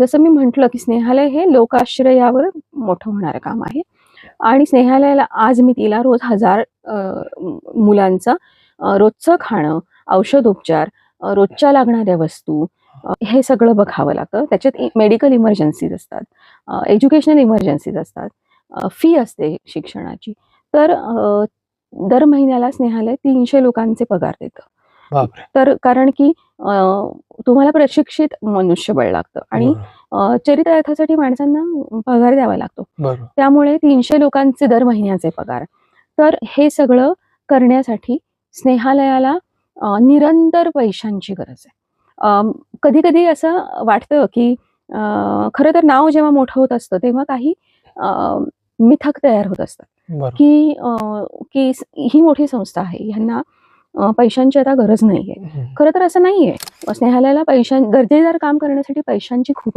जसं मी म्हटलं की स्नेहालय हे लोकाश्रयावर मोठं होणारं काम आहे. आणि स्नेहालयाला आज मी तिला रोज हजार मुलांचं रोजचं खाणं औषधोपचार रोजच्या लागणाऱ्या वस्तू हे सगळं बघावं लागतं. त्याच्यात मेडिकल इमर्जन्सीज असतात एज्युकेशनल इमर्जन्सीज असतात फी असते शिक्षणाची. तर दर महिन्याला स्नेहालय तीनशे लोकांचे पगार देतं. तर कारण की तुम्हाला प्रशिक्षित मनुष्यबळ लागतं. आणि चरितार्थासाठी माणसांना पगार द्यावा लागतो. त्यामुळे तीनशे लोकांचे दर महिन्याचे पगार. तर हे सगळं करण्यासाठी स्नेहालयाला निरंतर पैशांची गरज आहे. कधी कधी असं वाटतं की खरं तर नाव जेव्हा मोठं होत असतं तेव्हा काही मिथक तयार होत असतात. की की ही मोठी संस्था आहे. ह्यांना अ, पैशांची आता गरज नाहीये. खरं तर असं नाहीये. स्नेहालयाला पैशां दर्जेदार काम करण्यासाठी पैशांची खूपच